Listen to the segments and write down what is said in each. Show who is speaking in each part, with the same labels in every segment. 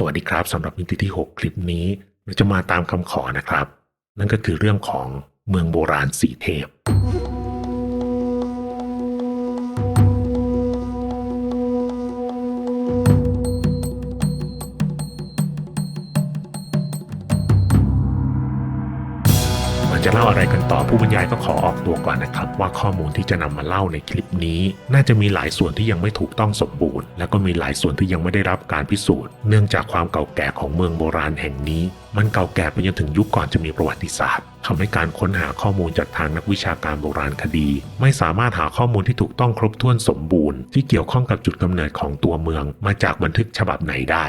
Speaker 1: สวัสดีครับสำหรับมิติที่ 6 คลิปนี้เราจะมาตามคำขอนะครับ นั่นก็คือเรื่องของเมืองโบราณสีเทพ เล่าอะไรกันต่อผู้บรรยายก็ขอออกตัวก่อนนะครับ ว่าข้อมูลที่จะนำมาเล่าในคลิปนี้ น่าจะมีหลายส่วนที่ยังไม่ถูกต้องสมบูรณ์ และก็มีหลายส่วนที่ยังไม่ได้รับการพิสูจน์ เนื่องจากความเก่าแก่ของเมืองโบราณแห่งนี้ มันเก่าแก่ไปจนถึงยุคก่อนจะมีประวัติศาสตร์ทำให้การค้นหาข้อมูลจากทางนักวิชาการโบราณคดี ไม่สามารถหาข้อมูลที่ถูกต้องครบถ้วนสมบูรณ์ ที่เกี่ยวข้องกับจุดกำเนิดของตัวเมือง มาจากบันทึกฉบับไหนได้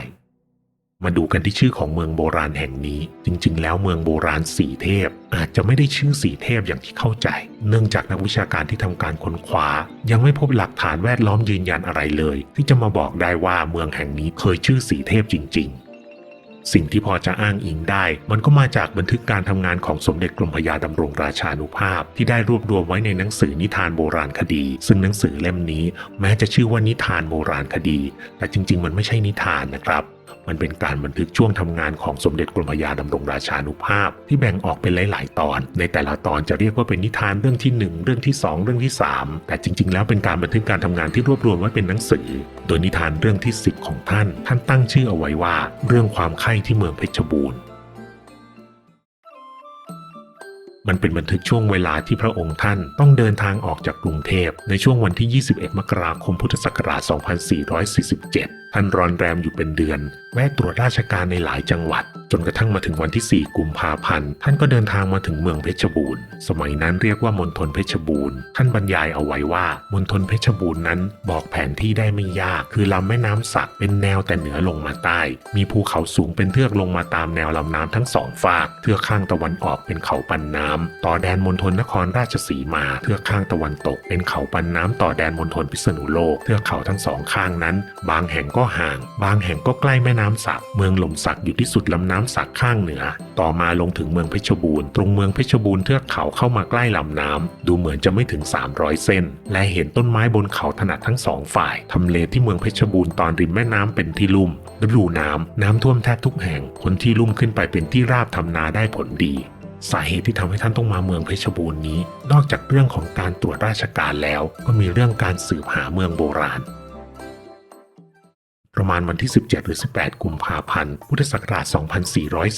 Speaker 1: มาดูกันที่ชื่อของเมืองโบราณแห่งนี้ จริงๆ แล้วเมืองโบราณสีเทพ อาจจะไม่ได้ชื่อสีเทพอย่างที่เข้าใจ เนื่องจากนักวิชาการที่ทำการค้นคว้า ยังไม่พบหลักฐานแวดล้อมยืนยันอะไรเลย ที่จะมาบอกได้ว่าเมืองแห่งนี้เคยชื่อสีเทพจริง ๆสิ่งที่พอจะอ้างอิงได้ มันก็มาจากบันทึกการทำงานของสมเด็จกรมพระยาดำรงราชานุภาพ ที่ได้รวบรวมไว้ในหนังสือนิทานโบราณคดี ซึ่งหนังสือเล่มนี้ แม้จะชื่อว่านิทานโบราณคดี แต่จริง ๆ มันไม่ใช่นิทานนะครับ มันเป็นการบันทึกช่วงทำงานของสมเด็จกรมพระยาดำรงราชานุภาพ ที่แบ่งออกเป็นหลาย ๆ ตอน ในแต่ละตอนจะเรียกว่าเป็นนิทานเรื่องที่ 1 เรื่องที่ 2 เรื่องที่ 3 แต่จริง ๆ แล้วเป็นการบันทึกการทำงานที่รวบรวมไว้เป็นหนังสือ โดยนิทานเรื่องที่ 10 ของท่าน ท่านตั้งชื่อเอาไว้ว่า เรื่องความไข้ที่เมืองเพชรบูรณ์ มันเป็นบันทึกช่วงเวลาที่พระองค์ท่านต้องเดินทางออกจากกรุงเทพในช่วงวันที่ 21 มกราคมพุทธศักราช 2447 ท่านรอนแรมอยู่เป็นเดือน แวะตรวจราชการในหลายจังหวัด จนกระทั่งมาถึงวันที่ 4 กุมภาพันธ์ ท่านก็เดินทางมาถึงเมืองเพชรบูรณ์ สมัยนั้นเรียกว่ามณฑลเพชรบูรณ์ ท่านบรรยายเอาไว้ว่ามณฑลเพชรบูรณ์นั้นบอกแผนที่ได้ไม่ยาก คือลำแม่น้ำสักเป็นแนวแต่เหนือลงมาใต้ มีภูเขาสูงเป็นเทือกลงมาตามแนวลำน้ำทั้งสองฝาก เทือกข้างตะวันออกเป็นเขาปันน้ำ ต่อแดนมณฑลนครราชสีมา เทือกข้างตะวันตก เป็นเขาปันน้ำต่อแดนมณฑลพิษณุโลก เทือกเขาทั้งสองข้างนั้น บางแห่งก็ห่าง บางแห่งก็ใกล้แม่น้ำสัก เมืองหล่มสักอยู่ที่สุดลำน้ำำสักข้างเหนือ ต่อมาลงถึงเมืองเพชรบูรณ์ตรงเมืองเพชรบูรณ์เทือกเขาเข้ามาใกล้ลำน้ำดูเหมือนจะไม่ถึง 300 เส้น และเห็นต้นไม้บนเขาถนัดทั้งสองฝ่ายทำเลที่เมืองเพชรบูรณ์ตอนริมแม่น้ำเป็นที่ลุ่มฤดูน้ำน้ำท่วมแทบทุกแห่งคนที่ลุ่มขึ้นไปเป็นที่ราบทำนาได้ผลดีสาเหตุที่ทำให้ท่านต้องมาเมืองเพชรบูรณ์นี้ นอกจากเรื่องของการตรวจราชการแล้ว ก็มีเรื่องการสืบหาเมืองโบราณ ประมาณวันที่ 17 หรือ 18 กุมภาพันธ์ พุทธศักราช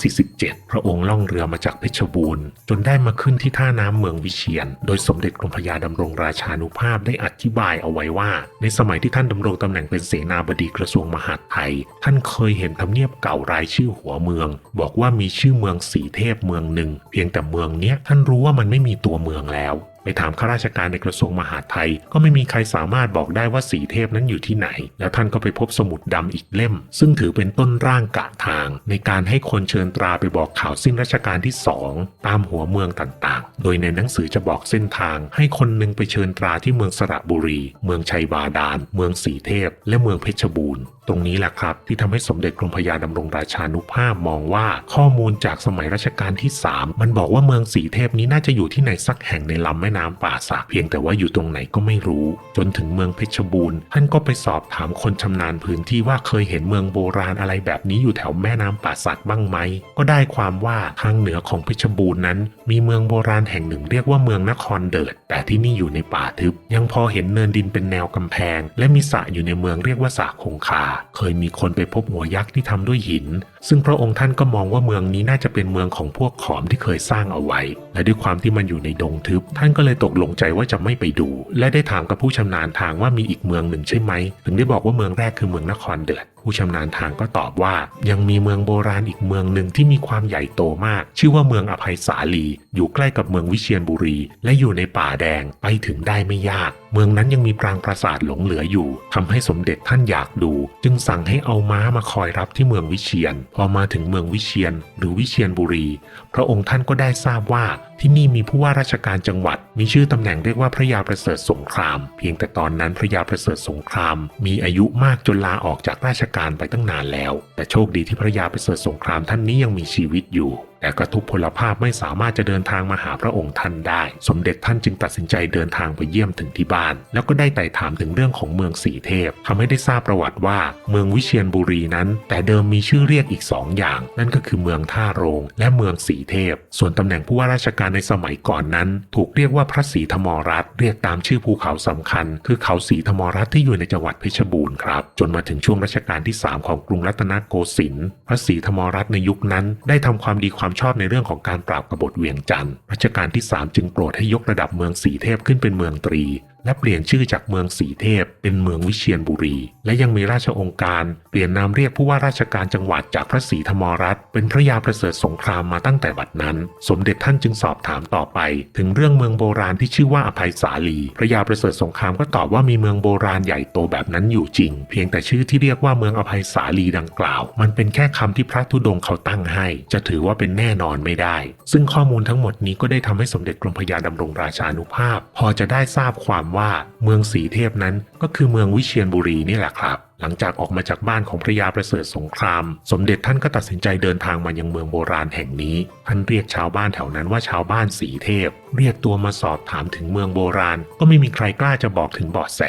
Speaker 1: 2447 พระองค์ล่องเรือมาจากเพชรบูรณ์ จนได้มาขึ้นที่ท่าน้ำเมืองวิเชียน โดยสมเด็จกรมพระยาดำรงราชานุภาพได้อธิบายเอาไว้ว่า ในสมัยที่ท่านดำรงตำแหน่งเป็นเสนาบดีกระทรวงมหาดไทย ท่านเคยเห็นทำเนียบเก่ารายชื่อหัวเมือง บอกว่ามีชื่อเมืองสีเทพเมืองหนึ่ง เพียงแต่เมืองเนี้ยท่านรู้ว่ามันไม่มีตัวเมืองแล้ว ไปถามข้าราชการในกระทรวงมหาดไทย ก็ไม่มีใครสามารถบอกได้ว่าสีเทพนั้นอยู่ที่ไหน แล้วท่านก็ไปพบสมุดดำอีกเล่ม ซึ่งถือเป็นต้นร่างกะทาง ในการให้คนเชิญตราไปบอกข่าวสิ้นรัชกาลที่สองตามหัวเมืองต่างๆ โดยในหนังสือจะบอกเส้นทาง ให้คนหนึ่งไปเชิญตราที่เมืองสระบุรี เมืองชัยบาดาลเมืองสีเทพ และเมืองเพชรบูรณ์ รงนี้แหละครับ ที่ทำให้สมเด็จกรมพระยาดำรงราชานุภาพมองว่าข้อมูลจากสมัยรัชกาลที่ 3 มันบอกว่าเมืองสีเทพนี้น่าจะอยู่ที่ไหนสักแห่งในลำแม่น้ำป่าสักเพียงแต่ว่าอยู่ตรงไหนก็ไม่รู้ จนถึงเมืองเพชรบูรณ์ท่านก็ไปสอบถามคนชำนาญพื้นที่ว่าเคยเห็นเมืองโบราณอะไรแบบนี้อยู่แถวแม่น้ำป่าสักบ้างไหมก็ได้ความว่าทางเหนือของเพชรบูรณ์นั้น มีเมืองโบราณแห่งหนึ่งเรียกว่าเมืองนครเดิด แต่ที่นี่อยู่ในป่าทึบ ยังพอเห็นเนินดินเป็นแนวกำแพง และมีสระอยู่ในเมืองเรียกว่าสระคงคาเคยมีคนไปพบหัวยักษ์ที่ทำด้วยหิน ซึ่งพระองค์ท่านก็มองว่าเมืองนี้น่าจะเป็นเมืองของพวกขอมที่เคยสร้างเอาไว้ และด้วยความที่มันอยู่ในดงทึบ ท่านก็เลยตกลงใจว่าจะไม่ไปดู และได้ถามกับผู้ชำนาญทางว่ามีอีกเมืองหนึ่งใช่ไหม ถึงได้บอกว่าเมืองแรกคือเมืองนครเดือด ผู้ชำนาญทางก็ตอบว่า ยังมีเมืองโบราณอีกเมืองหนึ่งที่มีความใหญ่โตมาก ชื่อว่าเมืองอภัยสาลี อยู่ใกล้กับเมืองวิเชียรบุรี และอยู่ในป่าแดงไปถึงได้ไม่ยาก เมืองนั้นยังมีปรางปราสาทหลงเหลืออยู่ทำให้สมเด็จท่านอยากดู จึงสั่งให้เอาม้ามาคอยรับที่เมืองวิเชียรพอมาถึงเมืองวิเชียนหรือวิเชียนบุรี พระองค์ท่านก็ได้ทราบว่าที่นี่มีผู้ว่าราชการจังหวัด มีชื่อตำแหน่งเรียกว่าพระยาประเสริฐสงคราม เพียงแต่ตอนนั้นพระยาประเสริฐสงคราม มีอายุมากจนลาออกจากราชการไปตั้งนานแล้ว แต่โชคดีที่พระยาประเสริฐสงครามท่านนี้ยังมีชีวิตอยู่ แต่กระทุพพลภาพไม่สามารถจะเดินทางมาหาพระองค์ท่านได้ สมเด็จท่านจึงตัดสินใจเดินทางไปเยี่ยมถึงที่บ้าน แล้วก็ได้ไต่ถามถึงเรื่องของเมืองสีเทพทำให้ได้ทราบประวัติว่า เมืองวิเชียรบุรีนั้น แต่เดิมมีชื่อเรียกอีกสองอย่าง นั่นก็คือเมืองท่าโรง และเมืองสีเทพ ส่วนตำแหน่งผู้ว่าราชการในสมัยก่อนนั้น ถูกเรียกว่าพระศรีธมรัตเรียกตามชื่อภูเขาสำคัญ คือเขาศรีธมรัตที่อยู่ในจังหวัดเพชรบูรณ์ครับจนมาถึงช่วงรัชกาลที่ 3 ของกรุงรัตนโกสินทร์พระศรีธมรัตในยุคนั้น ได้ทำความดีความชอบในเรื่องของการปราบกบฏเวียงจันทร์รัชกาลที่ 3 จึงโปรดให้ยกระดับเมืองสีเทพขึ้นเป็นเมืองตรี และเปลี่ยนชื่อจากเมืองสีเทพเป็นเมืองวิเชียรบุรี และยังมีราชองค์การเปลี่ยนนามเรียกผู้ว่าราชการจังหวัดจากพระศรีธรรมรัตน์เป็นพระยาประเสริฐสงครามมาตั้งแต่บัดนั้น สมเด็จท่านจึงสอบถามต่อไป ถึงเรื่องเมืองโบราณที่ชื่อว่าอภัยสาลี พระยาประเสริฐสงครามก็ตอบว่ามีเมืองโบราณใหญ่โตแบบนั้นอยู่จริง เพียงแต่ชื่อที่เรียกว่าเมืองอภัยสาลีดังกล่าว มันเป็นแค่คำที่พระธุดงค์เขาตั้งให้ จะถือว่าเป็นแน่นอนไม่ได้ ซึ่งข้อมูลทั้งหมดนี้ก็ได้ทำให้สมเด็จกรมพระยาดำรงราชานุภาพ พอจะได้ทราบความว่าเมืองสีเทพนั้นก็คือเมืองวิเชียรบุรีนี่แหละครับ หลังจากออกมาจากบ้านของพระยาประเสริฐสงคราม สมเด็จท่านก็ตัดสินใจเดินทางมายังเมืองโบราณแห่งนี้ ท่านเรียกชาวบ้านแถวนั้นว่าชาวบ้านสีเทพ เรียกตัวมาสอบถามถึงเมืองโบราณ ก็ไม่มีใครกล้าจะบอกถึงเบาะแส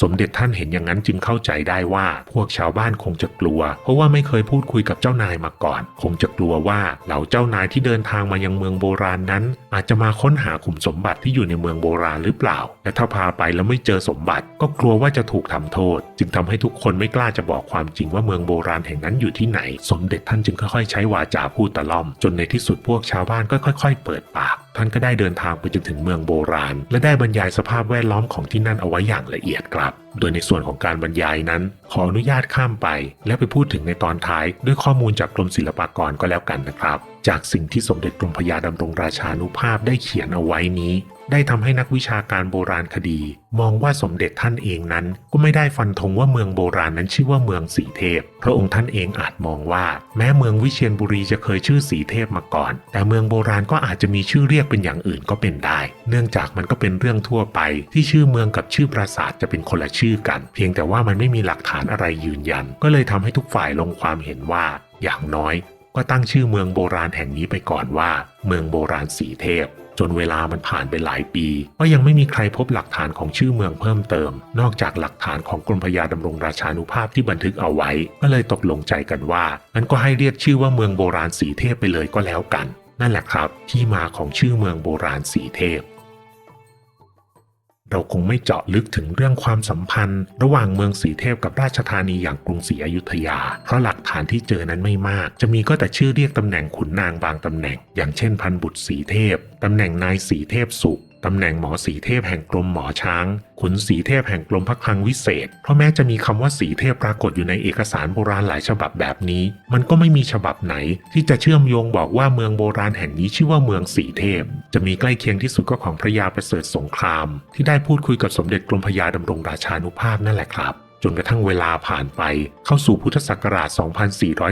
Speaker 1: สมเด็จท่านเห็นอย่างนั้นจึงเข้าใจได้ว่าพวกชาวบ้านคงจะกลัว เพราะว่าไม่เคยพูดคุยกับเจ้านายมาก่อน คงจะกลัวว่าเหล่าเจ้านายที่เดินทางมายังเมืองโบราณนั้น อาจจะมาค้นหาขุมสมบัติที่อยู่ในเมืองโบราณหรือเปล่า และถ้าพาไปแล้วไม่เจอสมบัติ ก็กลัวว่าจะถูกทำโทษ จึงทำให้ทุกคนไม่กล้าจะบอกความจริงว่าเมืองโบราณแห่งนั้นอยู่ที่ไหน สมเด็จท่านจึงค่อยๆใช้วาจาพูดตะล่อม จนในที่สุดพวกชาวบ้านก็ค่อย ๆ เปิดปากท่านก็ได้เดินทางไปจนถึงเมืองโบราณ และได้บรรยายสภาพแวดล้อมของที่นั่นเอาไว้อย่างละเอียดครับ โดยในส่วนของการบรรยายนั้น ขออนุญาตข้ามไป และไปพูดถึงในตอนท้าย ด้วยข้อมูลจากกรมศิลปากรก็แล้วกันนะครับ จากสิ่งที่สมเด็จกรมพยาดำรงราชานุภาพได้เขียนเอาไว้นี้ ได้ทำให้นักวิชาการโบราณคดี มองว่าสมเด็จท่านเองนั้น ก็ไม่ได้ฟันธงว่าเมืองโบราณนั้นชื่อว่าเมืองสีเทพ พระองค์ท่านเองอาจมองว่า แม้เมืองวิเชียรบุรีจะเคยชื่อสีเทพมาก่อน แต่เมืองโบราณก็อาจจะมีชื่อเรียกเป็นอย่างอื่นก็เป็นได้ เนื่องจากมันก็เป็นเรื่องทั่วไป ที่ชื่อเมืองกับชื่อปราสาทจะเป็นคนละชอกัน เพียงแต่ว่ามันไม่มีหลักฐานอะไรยืนยัน ก็เลยทำให้ทุกฝ่ายลงความเห็นว่า อย่างน้อย ก็ตั้งชื่อเมืองโบราณแห่งนี้ไปก่อนว่า เมืองโบราณสีเทพ จนเวลามันผ่านไปหลายปี ก็ยังไม่มีใครพบหลักฐานของชื่อเมืองเพิ่มเติม นอกจากหลักฐานของกรมพยาดำรงราชานุภาพที่บันทึกเอาไว้ ก็เลยตกลงใจกันว่างั้นก็ให้เรียกชื่อว่าเมืองโบราณสีเทพไปเลยก็แล้วกันนั่นแหละครับ ที่มาของชื่อเมืองโบราณสีเทพ เราคงไม่เจาะลึกถึงเรื่องความสัมพันธ์ ระหว่างเมืองสีเทพกับราชธานีอย่างกรุงศรีอยุธยา เพราะหลักฐานที่เจอนั้นไม่มาก จะมีก็แต่ชื่อเรียกตำแหน่งขุนนางบางตำแหน่ง อย่างเช่นพันบุตรสีเทพตำแหน่งนายสีเทพสุข ตำแหน่งหมอสีเทพแห่งกรมหมอช้าง ขุนสีเทพแห่งกรมพระคลังวิเศษ เพราะแม้จะมีคำว่าสีเทพปรากฏอยู่ในเอกสารโบราณหลายฉบับแบบนี้ มันก็ไม่มีฉบับไหน ที่จะเชื่อมโยงบอกว่าเมืองโบราณแห่งนี้ชื่อว่าเมืองสีเทพ จะมีใกล้เคียงที่สุดก็ของพระยาประเสริฐสงคราม ที่ได้พูดคุยกับสมเด็จกรมพระยาดำรงราชานุภาพนั่นแหละครับ จนกระทั่งเวลาผ่านไปเข้าสู่พุทธศักราช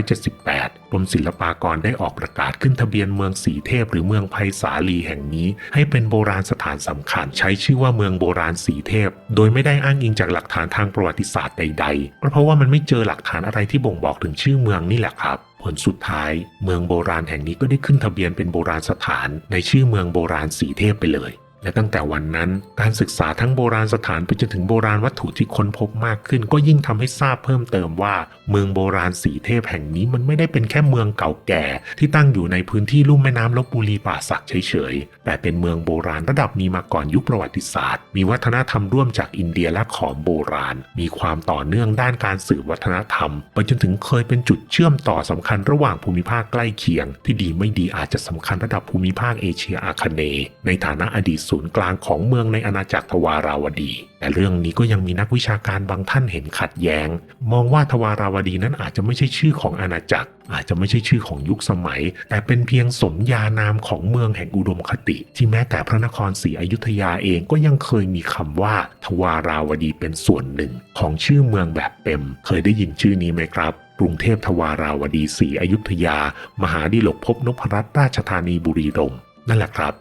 Speaker 1: 2478กรมศิลปากรได้ออกประกาศขึ้นทะเบียนเมืองสีเทพหรือเมืองไผ่สาลีแห่งนี้ ให้เป็นโบราณสถานสำคัญ ใช้ชื่อว่าเมืองโบราณสีเทพ โดยไม่ได้อ้างอิงจากหลักฐานทางประวัติศาสตร์ใดๆ เพราะว่ามันไม่เจอหลักฐานอะไรที่บ่งบอกถึงชื่อเมืองนี่แหละครับผลสุดท้าย เมืองโบราณแห่งนี้ก็ได้ขึ้นทะเบียนเป็นโบราณสถาน ในชื่อเมืองโบราณสีเทพไปเลย และตั้งแต่วันนั้นการศึกษาทั้งโบราณสถานไปจนถึงโบราณวัตถุที่ค้นพบมากขึ้น ก็ยิ่งทำให้ทราบเพิ่มเติมว่า เมืองโบราณสีเทพแห่งนี้มันไม่ได้เป็นแค่เมืองเก่าแก่ ที่ตั้งอยู่ในพื้นที่ลุ่มแม่น้ำลบบุรีป่าสักเฉยๆ แต่เป็นเมืองโบราณระดับมีมาก่อนยุคประวัติศาสตร์ มีวัฒนธรรมร่วมจากอินเดียและขอมโบราณ มีความต่อเนื่องด้านการสืบวัฒนธรรมไปจนถึงเคยเป็นจุดเชื่อมต่อสำคัญระหว่างภูมิภาคใกล้เคียง ที่ดีไม่ดีอาจจะสำคัญระดับภูมิภาคเอเชียอาคเนย์ในฐานะอดีตศูนย์กลางของเมืองในอาณาจักรทวาราวดี แต่เรื่องนี้ก็ยังมีนักวิชาการบางท่านเห็นขัดแย้ง มองว่าทวาราวดีนั้นอาจจะไม่ใช่ชื่อของอาณาจักร อาจจะไม่ใช่ชื่อของยุคสมัย แต่เป็นเพียงสมญานามของเมืองแห่งอุดมคติ ที่แม้แต่พระนครศรีอยุธยาเองก็ยังเคยมีคำว่าทวาราวดีเป็นส่วนหนึ่ง ของชื่อเมืองแบบเต็ม เคยได้ยินชื่อนี้ไหมครับกรุงเทพทวาราวดีศรีอยุธยา มหาดิลกภพนพรัตน์ราชธานีบุรีรมย์นั่นแหละครับ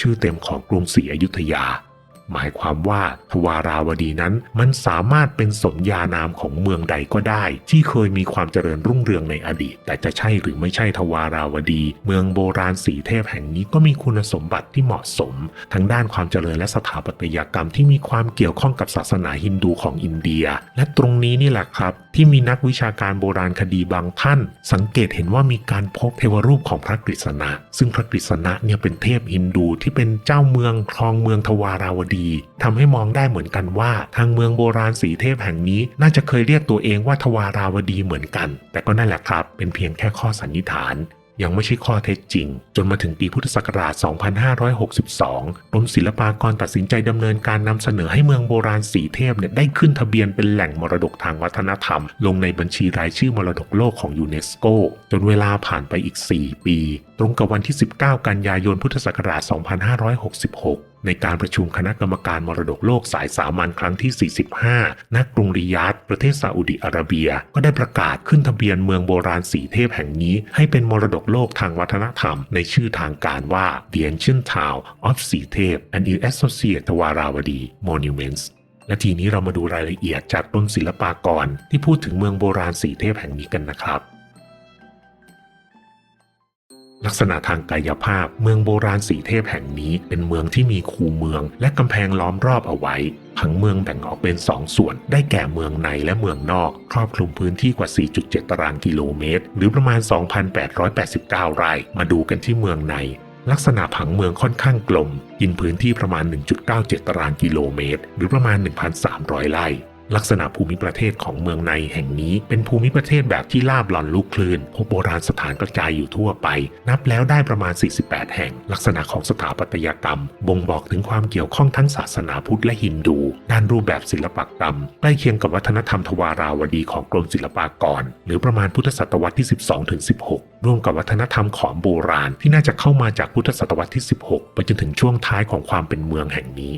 Speaker 1: ชื่อเต็มของกรุงศรีอยุธยา หมายความว่าทวาราวดีนั้นมันสามารถเป็นสมญานามของเมืองใดก็ได้ ที่เคยมีความเจริญรุ่งเรืองในอดีต แต่จะใช่หรือไม่ใช่ทวาราวดี เมืองโบราณสีเทพแห่งนี้ก็มีคุณสมบัติที่เหมาะสม ทั้งด้านความเจริญและสถาปัตยกรรมที่มีความเกี่ยวข้องกับศาสนาฮินดูของอินเดีย และตรงนี้นี่แหละครับ ที่มีนักวิชาการโบราณคดีบางท่าน สังเกตเห็นว่ามีการพบเทวรูปของพระกฤษณะ ซึ่งพระกฤษณะเนี่ยเป็นเทพฮินดูที่เป็นเจ้าเมืองครองเมืองทวาราวดีทำให้มองได้เหมือนกันว่า ทางเมืองโบราณสีเทพแห่งนี้ น่าจะเคยเรียกตัวเองว่าทวาราวดีเหมือนกัน แต่ก็นั่นแหละครับ เป็นเพียงแค่ข้อสันนิษฐานยังไม่ใช่ข้อเท็จจริง จนมาถึงปีพุทธศักราช 2562 กรมศิลปากรตัดสินใจดำเนินการนำเสนอให้เมืองโบราณสีเทพเนี่ยได้ขึ้นทะเบียนเป็นแหล่งมรดกทางวัฒนธรรม ลงในบัญชีรายชื่อมรดกโลกของยูเนสโก จนเวลาผ่านไปอีก 4 ปี ตรงกับวันที่ 19 กันยายนพุทธศักราช 2566 ในการประชุมคณะกรรมการมรดกโลกสายสามัญครั้งที่ 45 ณ กรุงริยาดประเทศซาอุดิอาระเบีย ก็ได้ประกาศขึ้นทะเบียนเมืองโบราณสีเทพแห่งนี้ ให้เป็นมรดกโลกทางวัฒนธรรม ในชื่อทางการว่า The Ancient Town of สีเทพ and its Associated Tawarawadi Monuments และทีนี้เรามาดูรายละเอียดจากต้นศิลปากรที่พูดถึงเมืองโบราณสีเทพแห่งนี้กันนะครับ ลักษณะทางกายภาพ เมืองโบราณสีเทพแห่งนี้ เป็นเมืองที่มีคูเมือง และกำแพงล้อมรอบเอาไว้ผังเมืองแบ่งออกเป็นสองส่วน ได้แก่เมืองในและเมืองนอก ครอบคลุมพื้นที่กว่า 4.7 ตารางกิโลเมตร หรือประมาณ 2,889 ไร่ มาดูกันที่เมืองในลักษณะผังเมืองค่อนข้างกลม กินพื้นที่ประมาณ 1.97 ตารางกิโลเมตร หรือประมาณ 1,300 ไร่ ลักษณะภูมิประเทศของเมืองในแห่งนี้ เป็นภูมิประเทศแบบที่ลาบหลอนลูกคลื่นพบโบราณสถานกระจายอยู่ทั่วไป นับแล้วได้ประมาณ 48 แห่ง ลักษณะของสถาปัตยกรรม บ่งบอกถึงความเกี่ยวข้องทั้งศาสนาพุทธและฮินดู ด้านรูปแบบศิลปกรรมใกล้เคียงกับวัฒนธรรมทวาราวดีของกรมศิลปากร หรือประมาณพุทธศตวรรษที่ 12-16 ร่วมกับวัฒนธรรมของโบราณที่น่าจะเข้ามาจากพุทธศตวรรษที่ 16 ไปจนถึงช่วงท้ายของความเป็นเมืองแห่งนี้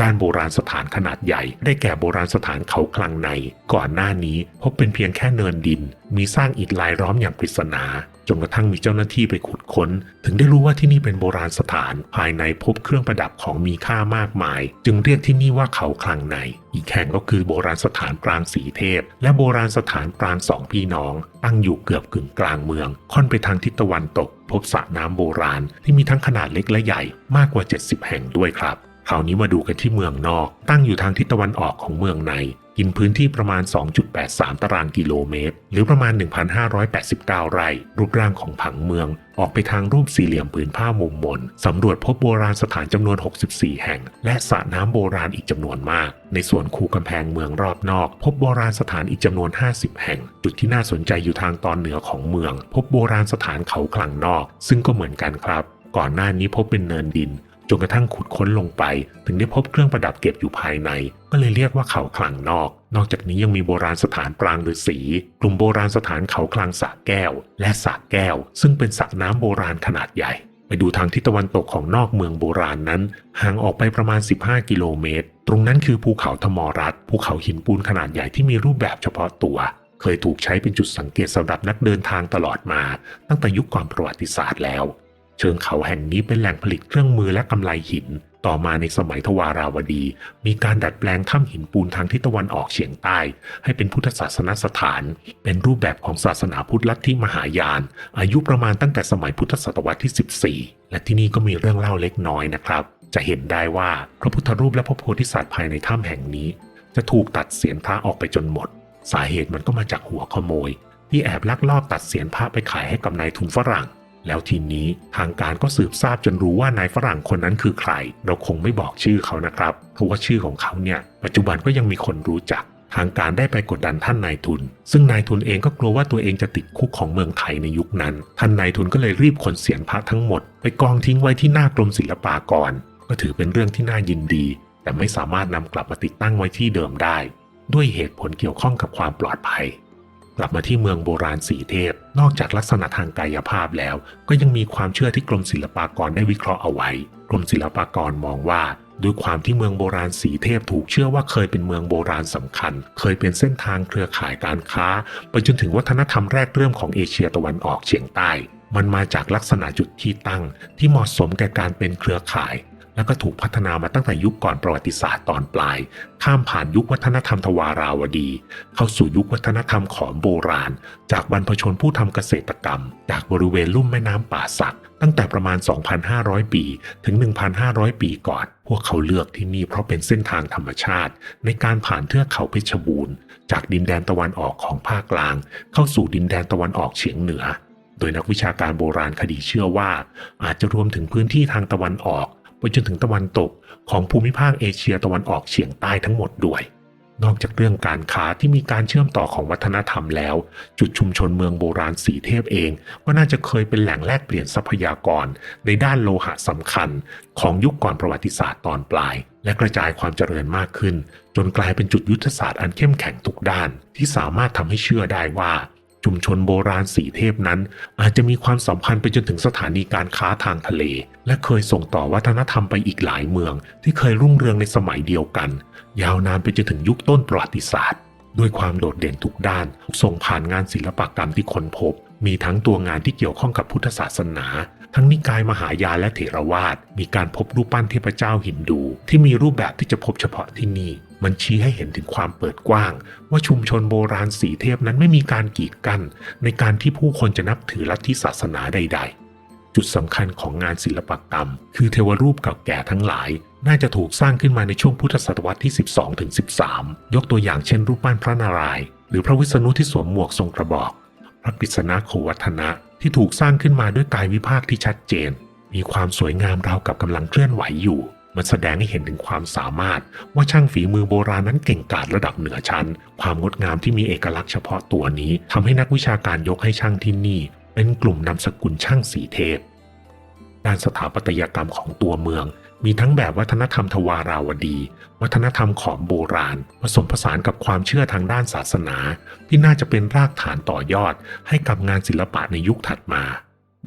Speaker 1: ด้านโบราณสถานขนาดใหญ่ ได้แก่โบราณสถานเขาคลังใน ก่อนหน้านี้พบเป็นเพียงแค่เนินดิน มีสร้างอิฐลายล้อมอย่างปริศนาจนกระทั่งมีเจ้าหน้าที่ไปขุดค้น ถึงได้รู้ว่าที่นี่เป็นโบราณสถาน ภายในพบเครื่องประดับของมีค่ามากมาย จึงเรียกที่นี่ว่าเขาคลังใน อีกแห่งก็คือโบราณสถานปรางสีเทพ และโบราณสถานปรางสองพี่น้อง ตั้งอยู่เกือบกึ่งกลางเมือง ค่อนไปทางทิศตะวันตก พบสระน้ำโบราณที่มีทั้งขนาดเล็กและใหญ่มากกว่า 70 แห่งด้วยครับ คราวนี้มาดูกันที่เมืองนอก ตั้งอยู่ทางทิศตะวันออกของเมืองใน กินพื้นที่ประมาณ 2.83 ตารางกิโลเมตร หรือประมาณ 1,589 ไร่ รูปร่างของผังเมือง ออกไปทางรูปสี่เหลี่ยมผืนผ้ามุมมนสำรวจพบโบราณสถานจำนวน 64 แห่ง และสระน้ำโบราณอีกจำนวนมาก ในส่วนคูกำแพงเมืองรอบนอก พบโบราณสถานอีกจำนวน 50 แห่ง จุดที่น่าสนใจอยู่ทางตอนเหนือของเมือง พบโบราณสถานเขาคลังนอก ซึ่งก็เหมือนกันครับก่อนหน้านี้พบเป็นเนินดิน จนกระทั่งขุดค้นลงไป ถึงได้พบเครื่องประดับเก็บอยู่ภายใน ก็เลยเรียกว่าเขาคลังนอก นอกจากนี้ยังมีโบราณสถานปรางฤาษีกลุ่มโบราณสถานเขาคลังสระแก้ว และสระแก้ว ซึ่งเป็นสระน้ำโบราณขนาดใหญ่ ไปดูทางทิศตะวันตกของนอกเมืองโบราณนั้น ห่างออกไปประมาณ 15 กิโลเมตร ตรงนั้นคือภูเขาธมรัตภูเขาหินปูนขนาดใหญ่ที่มีรูปแบบเฉพาะตัวเคยถูกใช้เป็นจุดสังเกตสำหรับนักเดินทางตลอดมา ตั้งแต่ยุคก่อนประวัติศาสตร์แล้ว เชิงเขาแห่งนี้เป็นแหล่งผลิตเครื่องมือและกำไลหิน ต่อมาในสมัยทวาราวดี มีการดัดแปลงถ้ำหินปูนทางทิศตะวันออกเฉียงใต้ ให้เป็นพุทธศาสนสถาน เป็นรูปแบบของศาสนาพุทธลัทธิมหายาน อายุประมาณตั้งแต่สมัยพุทธศตวรรษที่ 14 และที่นี่ก็มีเรื่องเล่าเล็กน้อยนะครับ จะเห็นได้ว่าพระพุทธรูปและพระโพธิสัตว์ภายในถ้ำแห่งนี้ จะถูกตัดเสียนพระออกไปจนหมด สาเหตุมันก็มาจากหัวขโมย ที่แอบลักลอบตัดเสียนพระไปขายให้กับนายทุนฝรั่ง แล้วทีนี้ทางการก็สืบทราบจนรู้ว่านายฝรั่งคนนั้นคือใคร เราคงไม่บอกชื่อเขานะครับ เพราะว่าชื่อของเขาเนี่ย ปัจจุบันก็ยังมีคนรู้จัก ทางการได้ไปกดดันท่านนายทุน ซึ่งนายทุนเองก็กลัวว่าตัวเองจะติดคุกของเมืองไทยในยุคนั้น ท่านนายทุนก็เลยรีบขนเสียนพระทั้งหมด ไปกองทิ้งไว้ที่หน้ากรมศิลปากร ก็ถือเป็นเรื่องที่น่ายินดี แต่ไม่สามารถนำกลับมาติดตั้งไว้ที่เดิมได้ ด้วยเหตุผลเกี่ยวข้องกับความปลอดภัย กลับมาที่เมืองโบราณสีเทพ นอกจากลักษณะทางกายภาพแล้ว ก็ยังมีความเชื่อที่กรมศิลปากรได้วิเคราะห์เอาไว้ กรมศิลปากรมองว่าด้วยความที่เมืองโบราณสีเทพถูกเชื่อว่าเคยเป็นเมืองโบราณสำคัญ เคยเป็นเส้นทางเครือข่ายการค้า ไปจนถึงวัฒนธรรมแรกเริ่มของเอเชียตะวันออกเฉียงใต้ มันมาจากลักษณะจุดที่ตั้ง ที่เหมาะสมแก่การเป็นเครือข่าย แล้วก็ถูกพัฒนามาตั้งแต่ยุคก่อนประวัติศาสตร์ตอนปลาย ข้ามผ่านยุควัฒนธรรมทวาราวดี เข้าสู่ยุควัฒนธรรมขอมโบราณ จากบรรพชนผู้ทำเกษตรกรรม จากบริเวณลุ่มแม่น้ำป่าสัก ตั้งแต่ประมาณ 2,500 ปี ถึง 1,500 ปีก่อน พวกเขาเลือกที่นี่เพราะเป็นเส้นทางธรรมชาติ ในการผ่านเทือกเขาเพชรบูรณ์ จากดินแดนตะวันออกของภาคกลาง เข้าสู่ดินแดนตะวันออกเฉียงเหนือโดยนักวิชาการโบราณคดีเชื่อว่า อาจจะรวมถึงพื้นที่ทางตะวันออก ไปจนถึงตะวันตกของภูมิภาคเอเชียตะวันออกเฉียงใต้ทั้งหมดด้วย นอกจากเรื่องการค้าที่มีการเชื่อมต่อของวัฒนธรรมแล้ว จุดชุมชนเมืองโบราณสีเทพเอง ก็น่าจะเคยเป็นแหล่งแลกเปลี่ยนทรัพยากร ในด้านโลหะสำคัญ ของยุคก่อนประวัติศาสตร์ตอนปลาย และกระจายความเจริญมากขึ้น จนกลายเป็นจุดยุทธศาสตร์อันเข้มแข็งทุกด้าน ที่สามารถทำให้เชื่อได้ว่า ชุมชนโบราณสีเทพนั้น อาจจะมีความสัมพันธ์ไปจนถึงสถานีการค้าทางทะเล และเคยส่งต่อวัฒนธรรมไปอีกหลายเมือง ที่เคยรุ่งเรืองในสมัยเดียวกัน ยาวนานไปจนถึงยุคต้นประวัติศาสตร์ ด้วยความโดดเด่นทุกด้าน ส่งผ่านงานศิลปกรรมที่ค้นพบ มีทั้งตัวงานที่เกี่ยวข้องกับพุทธศาสนา ทั้งนิกายมหายานและเถรวาทมีการพบรูปปั้นเทพเจ้าฮินดู ที่มีรูปแบบที่จะพบเฉพาะที่นี่ มันชี้ให้เห็นถึงความเปิดกว้าง ว่าชุมชนโบราณสีเทพนั้นไม่มีการกีดกั้นในการที่ผู้คนจะนับถือลัทธิศาสนาใด ๆ จุดสำคัญของงานศิลปกรรม คือเทวรูปเก่าแก่ทั้งหลาย น่าจะถูกสร้างขึ้นมาในช่วงพุทธศตวรรษที่ 12ถึง13 ยกตัวอย่างเช่นรูปปั้นพระนารายณ์หรือพระวิษณุที่สวมหมวกทรงกระบอก พระกฤษณะโควัฒนะที่ถูกสร้างขึ้นมาด้วยกายวิภาคที่ชัดเจน มีความสวยงามราวกับกำลังเคลื่อนไหวอยู่ มันแสดงให้เห็นถึงความสามารถ ว่าช่างฝีมือโบราณนั้นเก่งกาจระดับเหนือชั้น ความงดงามที่มีเอกลักษณ์เฉพาะตัวนี้ทำให้นักวิชาการยกให้ช่างที่นี่ เป็นกลุ่มนามสกุลช่างสีเทพ ด้านสถาปัตยกรรมของตัวเมือง มีทั้งแบบวัฒนธรรมทวาราวดี วัฒนธรรมขอมโบราณ ผสมผสานกับความเชื่อทางด้านศาสนา ที่น่าจะเป็นรากฐานต่อยอด ให้กับงานศิลปะในยุคถัดมา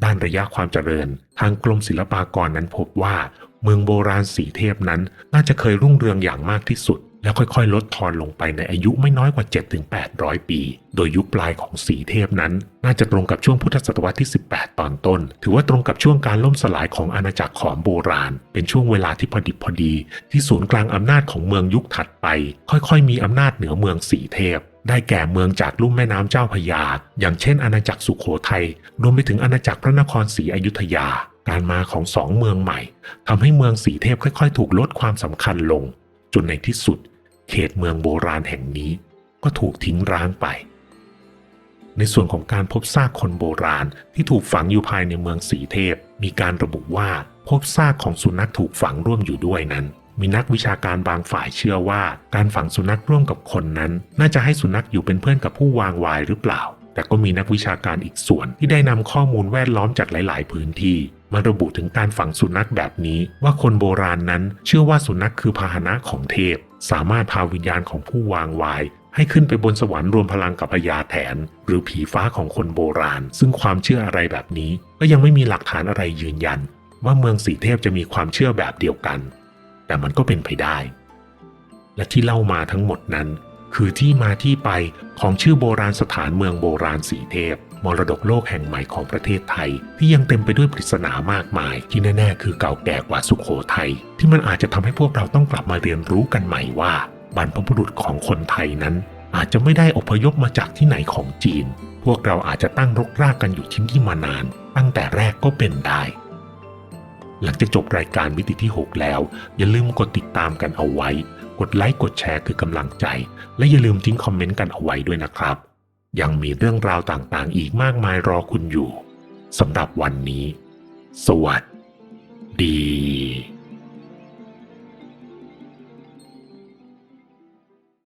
Speaker 1: ด้านระยะความเจริญ ทางกรมศิลปากรนั้นพบว่า เมืองโบราณสีเทพนั้น น่าจะเคยรุ่งเรืองอย่างมากที่สุด แล้วค่อยๆ ลดทอนลงไปในอายุไม่น้อยกว่า 7-800 ปี โดยยุคปลายของสีเทพนั้น น่าจะตรงกับช่วงพุทธศตวรรษที่ 18 ตอนต้น ถือว่าตรงกับช่วงการล่มสลายของอาณาจักรขอมโบราณ เป็นช่วงเวลาที่พอดิบพอดี ที่ศูนย์กลางอำนาจของเมืองยุคถัดไป ค่อยๆ มีอำนาจเหนือเมืองสีเทพได้แก่เมืองจากลุ่มแม่น้ำเจ้าพยา อย่างเช่นอาณาจักรสุขโขทัย รวมไปถึงอาณาจักรพระนครศรีอยุธยา การมาของสองเมืองใหม่ทำให้เมืองสีเทพค่อย ๆ ถูกลดความสำคัญลง จนในที่สุด เขตเมืองโบราณแห่งนี้ ก็ถูกทิ้งร้างไป ในส่วนของการพบซากคนโบราณที่ถูกฝังอยู่ภายในเมืองสีเทพ มีการระบุว่าพบซากของสุนัขถูกฝังร่วมอยู่ด้วยนั้น มีนักวิชาการบางฝ่ายเชื่อว่า การฝังสุนัขร่วมกับคนนั้น น่าจะให้สุนัขอยู่เป็นเพื่อนกับผู้วางวายหรือเปล่า แต่ก็มีนักวิชาการอีกส่วนที่ได้นำข้อมูลแวดล้อมจากหลาย ๆ พื้นที่ มาระบุถึงการฝังสุนัขแบบนี้ ว่าคนโบราณนั้นเชื่อว่าสุนัขคือพาหนะของเทพ สามารถพาวิญญาณของผู้วางวาย ให้ขึ้นไปบนสวรรค์รวมพลังกับพญาแถน หรือผีฟ้าของคนโบราณ ซึ่งความเชื่ออะไรแบบนี้ ก็ยังไม่มีหลักฐานอะไรยืนยัน ว่าเมืองสีเทพจะมีความเชื่อแบบเดียวกัน แต่มันก็เป็นไปได้ และที่เล่ามาทั้งหมดนั้น คือที่มาที่ไปของชื่อโบราณสถานเมืองโบราณสีเทพ มรดกโลกแห่งใหม่ของประเทศไทย ที่ยังเต็มไปด้วยปริศนามากมาย ที่แน่ ๆ คือเก่าแก่กว่าสุขโขทัยที่มันอาจจะทำให้พวกเราต้องกลับมาเรียนรู้กันใหม่ว่าบรรพบุรุษของคนไทยนั้น อาจจะไม่ได้อพยพมาจากที่ไหนของจีน พวกเราอาจจะตั้งรกรากกันอยู่ที่นี่มานาน ตั้งแต่แรกก็เป็นได้หลังจากจบรายการมิติที่ 6 แล้ว อย่าลืมกดติดตามกันเอาไว้ กดไลค์กดแชร์คือกำลังใจ และอย่าลืมทิ้งคอมเมนต์กันเอาไว้ด้วยนะครับ ยังมีเรื่องราวต่างๆ อีกมากมายรอคุณอยู่สำหรับวันนี้ สวัสดี